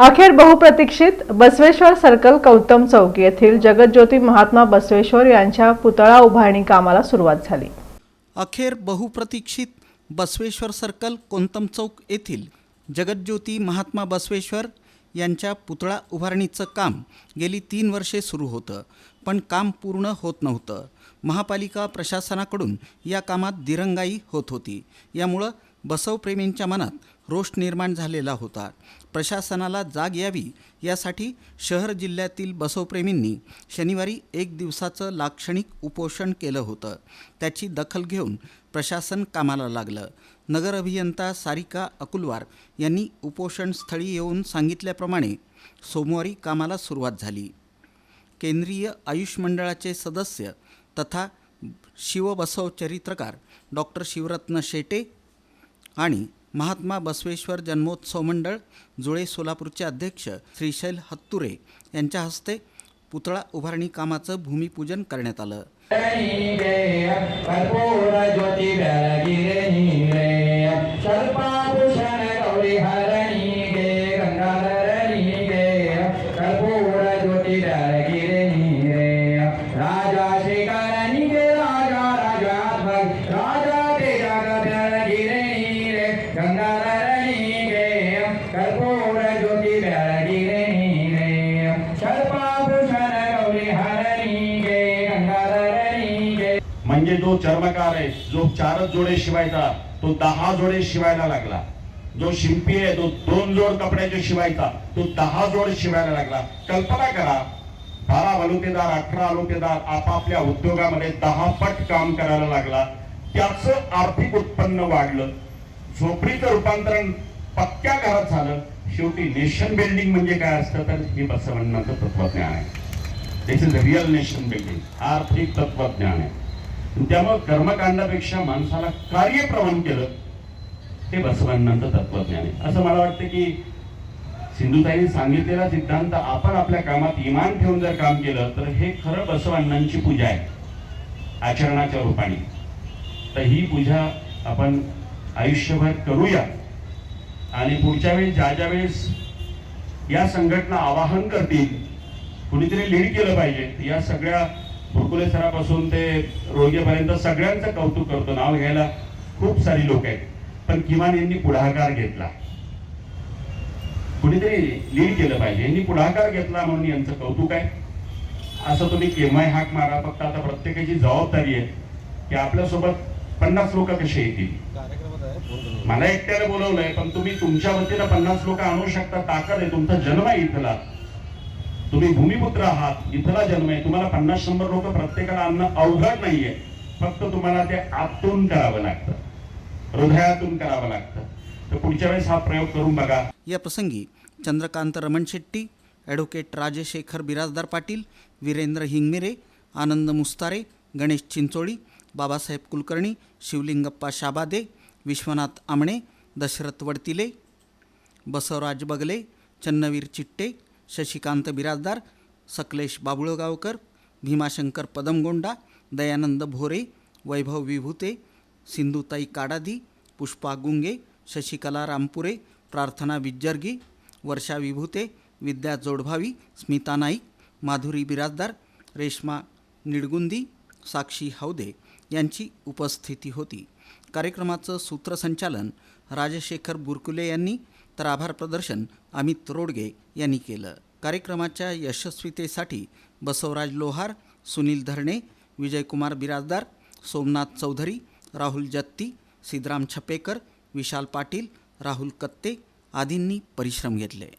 अखेर बहुप्रतीक्षित बसवेश्वर सर्कल कौतम चौक येथील जगज्योती महात्मा बसवेश्वर यांच्या पुतळा उभारणी कामाला सुरुवात झाली. अखेर बहुप्रतीक्षित बसवेश्वर सर्कल कोंतम चौक येथील जगज्योती महात्मा बसवेश्वर यांच्या पुतळा उभारणीचं काम गेली तीन वर्षे सुरू होतं पण काम पूर्ण होत नव्हतं. महापालिका प्रशासनाकडून या कामात दिरंगाई होत होती. यामुळं बसवप्रेमींच्या मनात रोष निर्माण झालेला होता. प्रशासनाला जाग यावी यासाठी शहर जिल्ह्यातील बसवप्रेमींनी शनिवारी एक दिवसाचं लाक्षणिक उपोषण केलं होतं. त्याची दखल घेऊन प्रशासन कामाला लागलं. नगर अभियंता सारिका अकुलवार यांनी उपोषणस्थळी येऊन सांगितल्याप्रमाणे सोमवारी कामाला सुरुवात झाली. केंद्रीय आयुष मंडळाचे सदस्य तथा शिवबसव चरित्रकार डॉक्टर शिवरत्न शेटे आणि महात्मा बसवेश्वर जन्मोत्सव मंडळ जुळे सोलापूरचे अध्यक्ष श्रीशैल हत्तुरे यांच्या हस्ते पुतळा उभारणी कामाचं भूमिपूजन करण्यात आलं. ज्योती म्हणजे जो चर्मकार आहे जो चारच जोडे शिवायचा तो दहा जोडे शिवायला लागला. जो शिंपी आहे तो दोन जोड कपड्याचे शिवायचा तो दहा जोड शिवायला लागला. कल्पना करा बारा वालुकेदार अठरा बलुतेदार आपापल्या उद्योगामध्ये दहा पट काम करायला लागला. त्याचं आर्थिक उत्पन्न वाढलं. झोपडीचं रूपांतरण पक्क्या घरात झालं. शेवटी नेशन बिल्डिंग म्हणजे काय असतं? तर हे बसवण्णाचं तत्वज्ञान आहे. This is real nation building आर्थिक तत्वज्ञान आहे. त्यामुळं कर्मकांडापेक्षा माणसाला कार्यप्रवण केलं ते बसवांनाचं तत्वज्ञान आहे. असं मला वाटतं की सिंधुताईने सांगितलेला सिद्धांत आपण आपल्या कामात इमान ठेवून जर काम केलं तर हे खरं बसवांनांची पूजा आहे आचरणाच्या रूपाने. तर ही पूजा आपण आयुष्यभर करूया. आणि पुढच्या वेळी ज्या ज्या वेळेस या संघटना आवाहन करतील कुणीतरी लीड केलं पाहिजे या सगळ्या कुरकुले सरापासून ते रोग्यापर्यंत सगळ्यांचं कौतुक करतो. नाव घ्यायला खूप सारी लोक आहेत. पण किमान यांनी पुढाकार घेतला. कुणीतरी लीड केलं पाहिजे. यांनी पुढाकार घेतला म्हणून यांचं कौतुक आहे. असं तुम्ही केव्हाही हाक मारा. फक्त आता प्रत्येकाची जबाबदारी आहे की आपल्यासोबत पन्नास लोक कसे येतील? मला एकट्याला बोलवलंय पण तुम्ही तुमच्या वतीनं पन्नास लोक आणू शकता. ताकद आहे. तुमचा जन्म आहे इथला. तुम्ही भूमिपुत्र आहात इथला जन्म आहे. तुम्हाला पन्नास शंभर लोक प्रत्येकाला आणणं अवघड नाहीये. फक्त तुम्हाला ते आतून करावं लागतं. हृदयातून करावं लागतं. तर पुढच्या वेळेस हा प्रयोग करून बघा. या प्रसंगी चंद्रकांत रमण शेट्टी ॲडव्होकेट राजशेखर बिराजदार पाटील वीरेंद्र हिंगमिरे आनंद मुस्तारे गणेश चिंचोळी बाबासाहेब कुलकर्णी शिवलिंगप्पा शाबादे विश्वनाथ आमणे दशरथ वडतिले बसवराज बगले चन्नवीर चिट्टे शशिकांत बिराजदार सकलेश बाबुळगावकर भीमाशंकर पदमगोंडा दयानंद भोरे वैभव विभूते सिंधुताई काडादी पुष्पा गुंगे शशिकला रामपुरे प्रार्थना विज्जर्गी वर्षा विभूते विद्या जोडभावी स्मिता नाईक माधुरी बिराजदार रेश्मा निडगुंदी साक्षी हौदे यांची उपस्थिती होती. कार्यक्रमाचं सूत्रसंचालन राजशेखर बुरकुले यांनी तर आभार प्रदर्शन अमित रोडगे यांनी केलं. कार्यक्रमाच्या यशस्वीतेसाठी बसवराज लोहार सुनील धरणे विजयकुमार बिराजदार सोमनाथ चौधरी राहुल जत्ती सिद्धराम छपेकर विशाल पाटील राहुल कत्ते आदींनी परिश्रम घेतले.